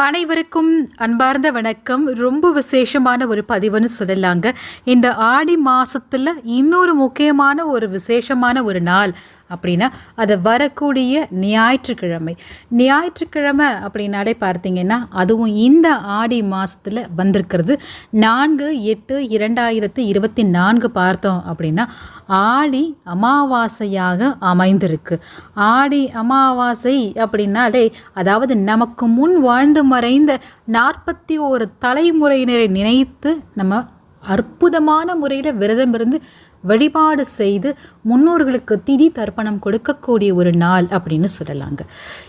அனைவருக்கும் அன்பார்ந்த வணக்கம். ரொம்ப விசேஷமான ஒரு பதிவுன்னு சொல்லலாங்க. இந்த ஆடி மாதத்தில் இன்னொரு முக்கியமான ஒரு விசேஷமான ஒரு நாள் அப்படின்னா அது வரக்கூடிய ஞாயிற்றுக்கிழமை. ஞாயிற்றுக்கிழமை அப்படின்னாலே பார்த்தீங்கன்னா அதுவும் இந்த ஆடி மாதத்தில் வந்திருக்கிறது. நான்கு எட்டு இரண்டாயிரத்து இருபத்தி நான்கு பார்த்தோம் அப்படின்னா ஆடி அமாவாசையாக அமைந்திருக்கு. ஆடி அமாவாசை அப்படின்னாலே அதாவது நமக்கு முன் வாழ்ந்து மறைந்த நாற்பத்தி ஒரு தலைமுறையினரை நினைத்து நம்ம அற்புதமான முறையில் விரதம் இருந்து வழிபாடு செய்து முன்னோர்களுக்கு திதி தர்ப்பணம் கொடுக்கக்கூடிய ஒரு நாள் அப்படின்னு சொல்லலாங்க.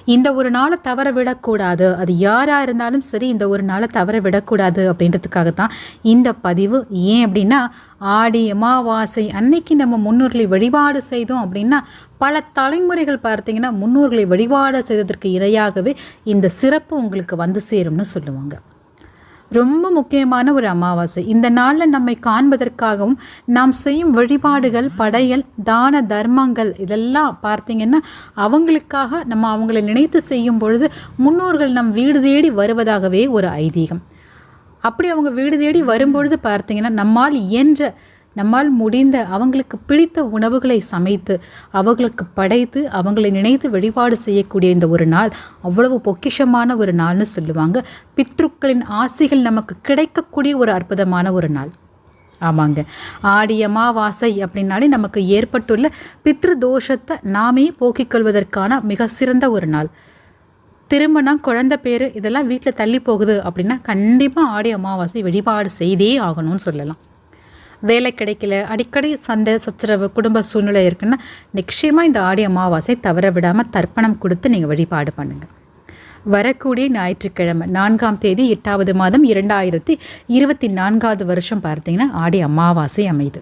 இந்த ஒரு நாளை தவற விடக்கூடாது. அது யாராக இருந்தாலும் சரி இந்த ஒரு நாளை தவற விடக்கூடாது அப்படின்றதுக்காக தான் இந்த பதிவு. ஏன் அப்படின்னா ஆடி அமாவாசை அன்னைக்கு நம்ம முன்னோர்களை வழிபாடு செய்தோம் அப்படின்னா பல தலைமுறைகள் பார்த்தீங்கன்னா முன்னோர்களை வழிபாடு செய்ததற்கு இணையாகவே இந்த சிறப்பு உங்களுக்கு வந்து சேரும்னு சொல்லுவாங்க. ரொம்ப முக்கியமான ஒரு அமாவாசை. இந்த நாளில் நம்மை காண்பதற்காகவும் நாம் செய்யும் வழிபாடுகள் படையல் தான தர்மங்கள் இதெல்லாம் பார்த்திங்கன்னா அவங்களுக்காக நம்ம அவங்களை நினைத்து செய்யும் பொழுது முன்னோர்கள் நம் வீடு தேடி வருவதாகவே ஒரு ஐதீகம். அப்படி அவங்க வீடு தேடி வரும்பொழுது பார்த்திங்கன்னா நம்மால் இயன்ற நம்மால் முடிந்த அவங்களுக்கு பிடித்த உணவுகளை சமைத்து அவர்களுக்கு படைத்து அவங்களை நினைத்து வழிபாடு செய்யக்கூடிய இந்த ஒரு நாள் அவ்வளவு பொக்கிஷமான ஒரு நாள்னு சொல்லுவாங்க. பித்ருக்களின் ஆசைகள் நமக்கு கிடைக்கக்கூடிய ஒரு அற்புதமான ஒரு நாள். ஆமாங்க. ஆடி அமாவாசை அப்படின்னாலே நமக்கு ஏற்பட்டுள்ள பித்ரு தோஷத்தை நாமே போக்கிக் கொள்வதற்கான மிக சிறந்த ஒரு நாள். திருமணம் குழந்த பேர் இதெல்லாம் வீட்டில் தள்ளி போகுது அப்படின்னா கண்டிப்பாக ஆடி அமாவாசை வழிபாடு செய்தே ஆகணும்னு சொல்லலாம். வேலை கிடைக்கல அடிக்கடி சண்டை சச்சரவு குடும்ப சூழ்நிலை இருக்குன்னா நிச்சயமாக இந்த ஆடி அமாவாசை தவற விடாமல் தர்ப்பணம் கொடுத்து நீங்கள் வழிபாடு பண்ணுங்கள் வரக்கூடிய ஞாயிற்றுக்கிழமை நான்காம் தேதி எட்டாவது மாதம் இரண்டாயிரத்தி இருபத்தி நான்காவது வருஷம் பார்த்தீங்கன்னா ஆடி அமாவாசை அமையுது.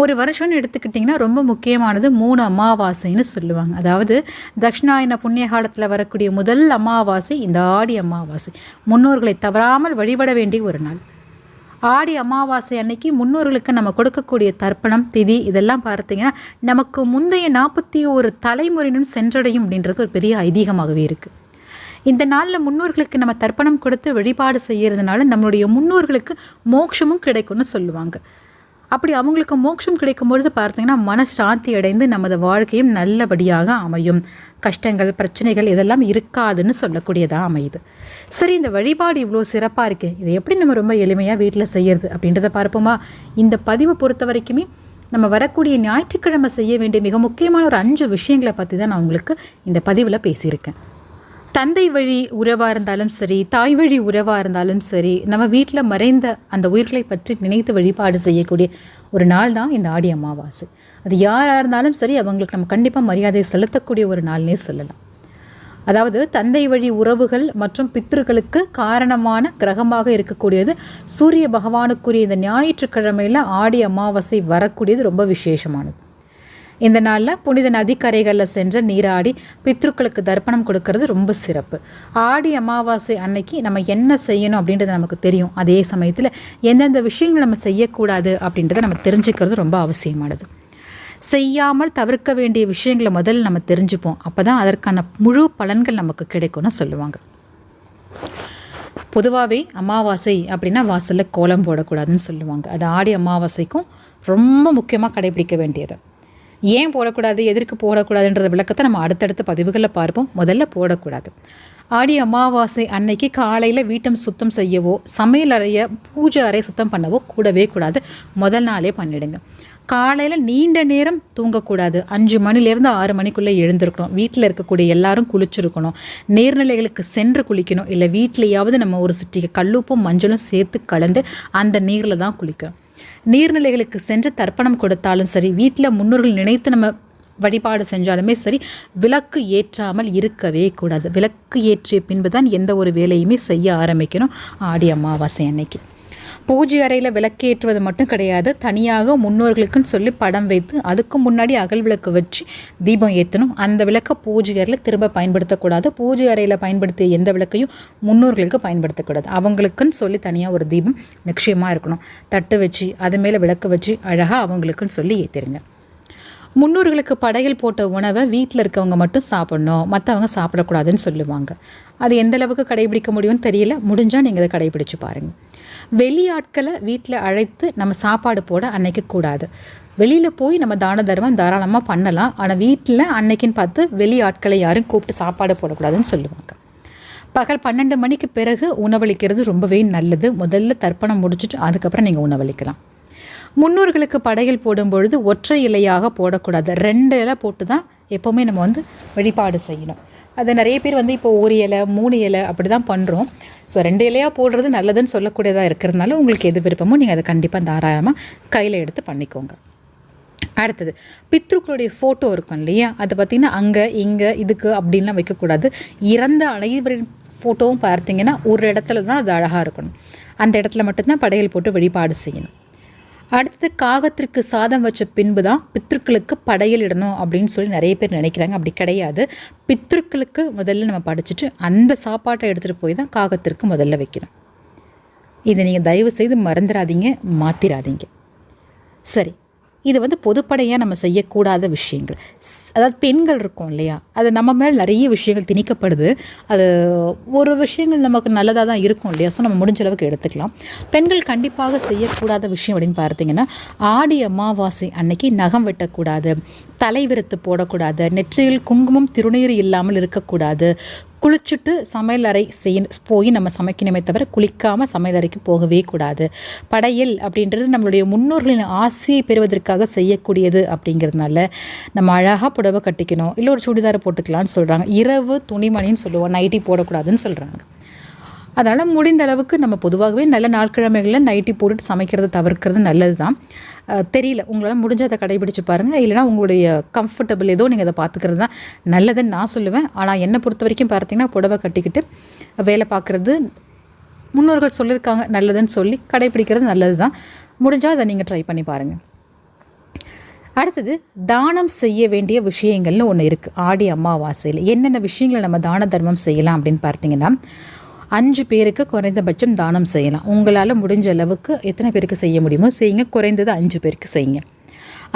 ஒரு வருஷம்னு எடுத்துக்கிட்டிங்கன்னா ரொம்ப முக்கியமானது மூணு அமாவாசைன்னு சொல்லுவாங்க. அதாவது தக்ஷணாயன புண்ணிய காலத்தில் வரக்கூடிய முதல் அமாவாசை இந்த ஆடி அமாவாசை. முன்னோர்களை தவறாமல் வழிபட வேண்டிய ஒரு நாள். ஆடி அமாவாசை அன்னைக்கு முன்னோர்களுக்கு நம்ம கொடுக்கக்கூடிய தர்ப்பணம் திதி இதெல்லாம் பார்த்தீங்கன்னா நமக்கு முந்தைய நாற்பத்தி ஒரு தலைமுறையினும் சென்றடையும் அப்படின்றது ஒரு பெரிய ஐதீகமாகவே இருக்குது இந்த நாளில் முன்னோர்களுக்கு நம்ம தர்ப்பணம் கொடுத்து வழிபாடு செய்கிறதுனால நம்மளுடைய முன்னோர்களுக்கு மோட்சமும் கிடைக்கும்னு சொல்லுவாங்க. அப்படி அவங்களுக்கு மோட்சம் கிடைக்கும் பொழுது பார்த்தீங்கன்னா மனசாந்தி அடைந்து நமது வாழ்க்கையும் நல்லபடியாக அமையும். கஷ்டங்கள் பிரச்சனைகள் இதெல்லாம் இருக்காதுன்னு சொல்லக்கூடியதாக அமையுது. சரி இந்த வழிபாடு இவ்வளோ சிறப்பாக இருக்குது இதை எப்படி நம்ம ரொம்ப எளிமையாக வீட்டில் செய்யறது அப்படின்றத பார்ப்போமா? இந்த பதிவை பொறுத்த வரைக்குமே நம்ம வரக்கூடிய ஞாயிற்றுக்கிழமை செய்ய வேண்டிய மிக முக்கியமான ஒரு அஞ்சு விஷயங்களை பற்றி தான் நான் உங்களுக்கு இந்த பதிவில் பேசியிருக்கேன். தந்தை வழி உறவாக இருந்தாலும் சரி தாய் வழி உறவாக இருந்தாலும் சரி நம்ம வீட்டில் மறைந்த அந்த உயிர்களை பற்றி நினைத்து வழிபாடு செய்யக்கூடிய ஒரு நாள் தான் இந்த ஆடி அமாவாசை. அது யாராக இருந்தாலும் சரி அவங்களுக்கு நம்ம கண்டிப்பாக மரியாதை செலுத்தக்கூடிய ஒரு நாள்னே சொல்லலாம். அதாவது தந்தை வழி உறவுகள் மற்றும் பித்ருக்களுக்கு காரணமான கிரகமாக இருக்கக்கூடியது சூரிய பகவானுக்குரிய இந்த ஞாயிற்றுக்கிழமையில் ஆடி அமாவாசை வரக்கூடியது ரொம்ப விசேஷமானது. இந்த நாளில் புனித நதிக்கரைகளில் சென்று நீராடி பித்ருக்களுக்கு தர்ப்பணம் கொடுக்கறது ரொம்ப சிறப்பு. ஆடி அமாவாசை அன்னைக்கு நம்ம என்ன செய்யணும் அப்படின்றது நமக்கு தெரியும். அதே சமயத்தில் எந்தெந்த விஷயங்கள் நம்ம செய்யக்கூடாது அப்படின்றத நம்ம தெரிஞ்சுக்கிறது ரொம்ப அவசியமானது. செய்யாமல் தவிர்க்க வேண்டிய விஷயங்களை முதல்ல நம்ம தெரிஞ்சுப்போம். அப்போ தான் அதற்கான முழு பலன்கள் நமக்கு கிடைக்கும்னு சொல்லுவாங்க. பொதுவாகவே அமாவாசை அப்படின்னா வாசலில் கோலம் போடக்கூடாதுன்னு சொல்லுவாங்க. அது ஆடி அமாவாசைக்கும் ரொம்ப முக்கியமாக கடைபிடிக்க வேண்டியது. ஏன் போடக்கூடாது எதற்கு போடக்கூடாதுன்றத விளக்கத்தை நம்ம அடுத்தடுத்த பதிவுகளில் பார்ப்போம். முதல்ல போடக்கூடாது. ஆடி அமாவாசை அன்னைக்கு காலையில் வீட்டம் சுத்தம் செய்யவோ சமையல் அறையை பூஜை அறை சுத்தம் பண்ணவோ கூடவே கூடாது. முதல் நாளே பண்ணிடுங்க. காலையில் நீண்ட நேரம் தூங்கக்கூடாது. அஞ்சு மணிலேருந்து ஆறு மணிக்குள்ளே எழுந்திருக்கணும். வீட்டில் இருக்கக்கூடிய எல்லாரும் குளிச்சிருக்கணும். நீர்நிலைகளுக்கு சென்று குளிக்கணும். இல்லை வீட்லேயாவது நம்ம ஒரு சிட்டிக்கு கல்லுப்பும் மஞ்சளும் சேர்த்து கலந்து அந்த நீரில் தான் குளிக்கணும். நீர்நிலைகளுக்கு சென்று தர்ப்பணம் கொடுத்தாலும் சரி வீட்டில் முன்னோர்கள் நினைத்து நம்ம வழிபாடு செஞ்சாலுமே சரி விளக்கு ஏற்றாமல் இருக்கவே கூடாது. விளக்கு ஏற்றிய பின்பு தான் எந்த ஒரு வேலையுமே செய்ய ஆரம்பிக்கணும். ஆடி அமாவாசை அன்னைக்கு. பூஜை அறையில் விளக்கேற்றுவது மட்டும் கிடையாது. தனியாக முன்னோர்களுக்குன்னு சொல்லி படம் வைத்து அதுக்கு முன்னாடி அகல் விளக்கு வச்சு தீபம் ஏற்றணும் அந்த விளக்கை பூஜை அறையில் திரும்ப பயன்படுத்தக்கூடாது. பூஜை அறையில் பயன்படுத்திய எந்த விளக்கையும் முன்னோர்களுக்கு பயன்படுத்தக்கூடாது. அவங்களுக்குன்னு சொல்லி தனியாக ஒரு தீபம் நிச்சயமாக இருக்கணும். தட்டு வச்சு அது மேலே விளக்கு வச்சு அழகாக அவங்களுக்குன்னு சொல்லி ஏற்றிருங்க முன்னோர்களுக்கு படையல் போட்ட உணவை வீட்டில் இருக்கவங்க மட்டும் சாப்பிடணும். மற்றவங்க சாப்பிடக்கூடாதுன்னு சொல்லுவாங்க. அது எந்த அளவுக்கு கடைபிடிக்க முடியும்னு தெரியல. முடிஞ்சால் நீங்கள் அதை கடைபிடிச்சு பாருங்கள் வெளி ஆட்களை வீட்டில் அழைத்து நம்ம சாப்பாடு போட அன்னைக்கு கூடாது. வெளியில் போய் நம்ம தான தர்மம் தாராளமாக பண்ணலாம். ஆனால் வீட்டில் அன்னைக்குன்னு பார்த்து வெளி ஆட்களை யாரும் கூப்பிட்டு சாப்பாடு போடக்கூடாதுன்னு சொல்லுவாங்க. பகல் பன்னெண்டு மணிக்கு பிறகு உணவளிக்கிறது ரொம்பவே நல்லது. முதல்ல தர்ப்பணம் முடிச்சுட்டு அதுக்கப்புறம் நீங்கள் உணவளிக்கலாம். முன்னோர்களுக்கு படையல் போடும் பொழுது ஒற்றை இலையாக போடக்கூடாது. ரெண்டு இலை போட்டு தான் எப்போவுமே நம்ம வந்து வழிபாடு செய்யணும். அது நிறைய பேர் வந்து இப்போ ஒரு இலை மூணு இலை அப்படி தான் பண்ணுறோம் ஸோ ரெண்டு இலையாக போடுறது நல்லதுன்னு சொல்லக்கூடியதாக இருக்கிறதுனால உங்களுக்கு எது விருப்பமோ நீங்கள் அதை கண்டிப்பாக தாராளமாக கையில் எடுத்து பண்ணிக்கோங்க. அடுத்தது பித்ருக்களுடைய ஃபோட்டோ இருக்கும் இல்லையா? அதை பார்த்திங்கன்னா அங்கே இங்கே இதுக்கு அப்படின்லாம் வைக்கக்கூடாது. இறந்த அனைவரின் ஃபோட்டோவும் பார்த்தீங்கன்னா ஒரு இடத்துல தான் அது அழகாக இருக்கணும். அந்த இடத்துல மட்டும்தான் படையல் போட்டு வழிபாடு செய்யணும். அடுத்தது காகத்திற்கு சாதம் வச்ச பின்பு தான் பித்ருக்களுக்கு படையல் இடணும் அப்படின்னு சொல்லி நிறைய பேர் நினைக்கிறாங்க. அப்படி கிடையாது. பித்ருக்களுக்கு முதல்ல நம்ம படிச்சுட்டு அந்த சாப்பாட்டை எடுத்துகிட்டு போய் தான் காகத்திற்கு முதல்ல வைக்கணும். இதை நீங்கள் தயவு செய்து மறந்துடாதீங்க மாற்றிடாதீங்க சரி இது வந்து பொதுப்படையாக நம்ம செய்யக்கூடாத விஷயங்கள். அதாவது பெண்கள் இருக்கும் இல்லையா? அது நம்ம மேலே நிறைய விஷயங்கள் திணிக்கப்படுது. அது ஒரு விஷயங்கள் நமக்கு நல்லதாக தான் இருக்கும் இல்லையா? ஸோ நம்ம முடிஞ்ச அளவுக்கு எடுத்துக்கலாம். பெண்கள் கண்டிப்பாக செய்யக்கூடாத விஷயம் அப்படின்னு பார்த்தீங்கன்னா ஆடி அமாவாசை அன்னைக்கு நகம் வெட்டக்கூடாது தலைவிருத்து போடக்கூடாது நெற்றியில் குங்குமம் திருநீர் இல்லாமல் இருக்கக்கூடாது குளிச்சுட்டு சமையல் அறை செய்ய போய் நம்ம சமைக்கணுமே தவிர குளிக்காமல் சமையல் அறைக்கு போகவே கூடாது. படையல் அப்படின்றது நம்மளுடைய முன்னோர்களின் ஆசையை பெறுவதற்காக செய்யக்கூடியது அப்படிங்கிறதுனால நம்ம அழகாக புடவை கட்டிக்கணும். இல்லை ஒரு சுடிதாரை போட்டுக்கலான்னு சொல்கிறாங்க இரவு துணிமணின்னு சொல்லுவோம். நைட்டி போடக்கூடாதுன்னு சொல்கிறாங்க அதனால் முடிந்த அளவுக்கு நம்ம பொதுவாகவே நல்ல நாட்கிழமைகளில் நைட்டி போட்டுட்டு சமைக்கிறத தவிர்க்கிறது நல்லது தான் தெரியல. உங்களால் முடிஞ்ச அதை கடைபிடிச்சு பாருங்கள் இல்லைனா உங்களுடைய கம்ஃபர்டபுள் ஏதோ நீங்கள் அதை பார்த்துக்கிறது தான் நல்லதுன்னு நான் சொல்லுவேன். ஆனால் என்னை பொறுத்த வரைக்கும் பார்த்தீங்கன்னா புடவை கட்டிக்கிட்டு வேலை பார்க்குறது முன்னோர்கள் சொல்லியிருக்காங்க. நல்லதுன்னு சொல்லி கடைபிடிக்கிறது நல்லது தான் முடிஞ்சால் அதை நீங்கள் ட்ரை பண்ணி பாருங்கள் அடுத்தது தானம் செய்ய வேண்டிய விஷயங்கள்னு ஒன்று இருக்குது ஆடி அமாவாசையில். என்னென்ன விஷயங்களை நம்ம தான தர்மம் செய்யலாம் அப்படின்னு பார்த்தீங்கன்னா அஞ்சு பேருக்கு குறைந்தபட்சம் தானம் செய்யலாம். உங்களால் முடிஞ்ச அளவுக்கு எத்தனை பேருக்கு செய்ய முடியுமோ செய்யுங்க. குறைந்தது அஞ்சு பேருக்கு செய்யுங்க.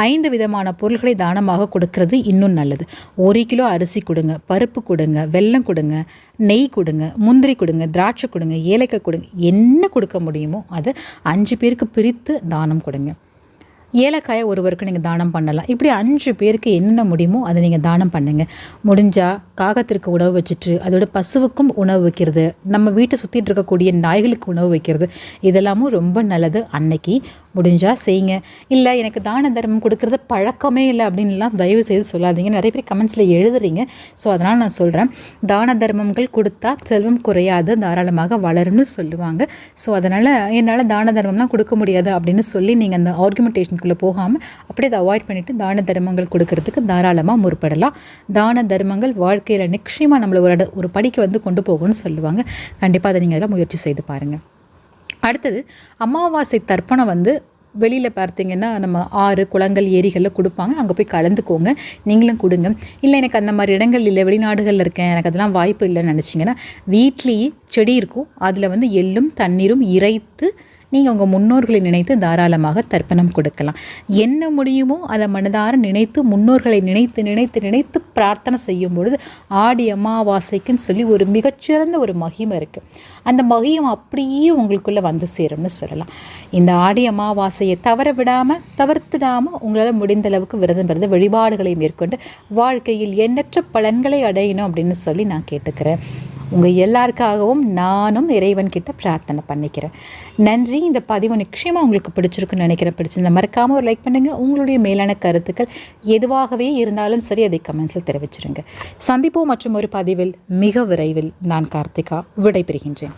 ஐந்து விதமான பொருட்களை தானமாக கொடுக்கறது இன்னும் நல்லது. ஒரு கிலோ அரிசி கொடுங்க பருப்பு கொடுங்க வெல்லம் கொடுங்க நெய் கொடுங்க முந்திரி கொடுங்க திராட்சை கொடுங்க ஏலக்காய் கொடுங்க. என்ன கொடுக்க முடியுமோ அது அஞ்சு பேருக்கு பிரித்து தானம் கொடுங்க. ஏலக்காயை ஒருவருக்கு நீங்கள் தானம் பண்ணலாம். இப்படி அஞ்சு பேருக்கு என்னென்ன முடியுமோ அதை நீங்கள் தானம் பண்ணுங்கள் முடிஞ்சால் காகத்திற்கு உணவு வச்சுட்டு அதோட பசுவுக்கும் உணவு வைக்கிறது. நம்ம வீட்டை சுற்றிட்டு இருக்கக்கூடிய நாய்களுக்கு உணவு வைக்கிறது. இதெல்லாமும் ரொம்ப நல்லது. அன்னைக்கு முடிஞ்சால் செய்யுங்க. இல்லை எனக்கு தான தர்மம் கொடுக்குறது பழக்கமே இல்லை அப்படின்லாம் தயவு செய்து சொல்லாதீங்க. நிறைய பேர் கமெண்ட்ஸில் எழுதுறீங்க. ஸோ அதனால் நான் சொல்கிறேன் தான தர்மங்கள் கொடுத்தா செல்வம் குறையாது தாராளமாக வளரும்னு சொல்லுவாங்க. ஸோ அதனால் என்னால் தான தர்மம்லாம் கொடுக்க முடியாது அப்படின்னு சொல்லி நீங்கள் அந்த ஆர்குமெண்டேஷனுக்குள்ளே போகாமல் அப்படியே அதை அவாய்ட் பண்ணிவிட்டு தான தர்மங்கள் கொடுக்கறதுக்கு தாராளமாக முற்படலாம். தான தர்மங்கள் வாழ்க்கையில் நிச்சயமாக நம்மளை ஒரு ஒரு படிக்க வந்து கொண்டு போகும்னு சொல்லுவாங்க. கண்டிப்பாக அதை நீங்கள் அதெல்லாம் முயற்சி செய்து பாருங்கள் அடுத்தது அமாவாசை தர்ப்பணம் வந்து வெளியில் பார்த்தீங்கன்னா நம்ம ஆறு குளங்கள் ஏரிகளில் கொடுப்பாங்க. அங்கே போய் கலந்துக்கோங்க. நீங்களும் கொடுங்க. இல்லை எனக்கு அந்த மாதிரி இடங்கள் இல்லை. வெளிநாடுகளில் இருக்கேன். எனக்கு அதெல்லாம் வாய்ப்பு இல்லைன்னு நினச்சிங்கன்னா வீட்லேயே செடி இருக்கும். அதில் வந்து எள்ளும் தண்ணீரும் இறைத்து நீங்கள் உங்கள் முன்னோர்களை நினைத்து தாராளமாக தர்ப்பணம் கொடுக்கலாம். என்ன முடியுமோ அதை மனதார நினைத்து முன்னோர்களை நினைத்து நினைத்து நினைத்து பிரார்த்தனை செய்யும் பொழுது ஆடி அமாவாசைக்குன்னு சொல்லி ஒரு மிகச்சிறந்த ஒரு மகிமை இருக்குது அந்த மகியம் அப்படியே உங்களுக்குள்ளே வந்து சேரும்னு சொல்லலாம். இந்த ஆடி அமாவாசையை தவற விடாமல் தவிர்த்துடாமல் உங்களால் முடிந்த அளவுக்கு விரதம் பிறந்த வழிபாடுகளை மேற்கொண்டு வாழ்க்கையில் எண்ணற்ற பலன்களை அடையணும் அப்படின்னு சொல்லி நான் கேட்டுக்கிறேன். உங்கள் எல்லாருக்காகவும் நானும் இறைவன் கிட்ட பிரார்த்தனை பண்ணிக்கிறேன். நன்றி. இந்த பதிவு நிச்சயமாக உங்களுக்கு பிடிச்சிருக்குன்னு நினைக்கிறேன். பிடிச்சிருந்தா மறக்காமல் ஒரு லைக் பண்ணுங்கள் உங்களுடைய மேலான கருத்துக்கள் எதுவாகவே இருந்தாலும் சரி அதை கமெண்ட்ஸில் தெரிவிச்சிருங்க. சந்திப்போம் மற்றும் ஒரு பதிவில் மிக விரைவில் நான் கார்த்திகா விடைபெறுகின்றேன்.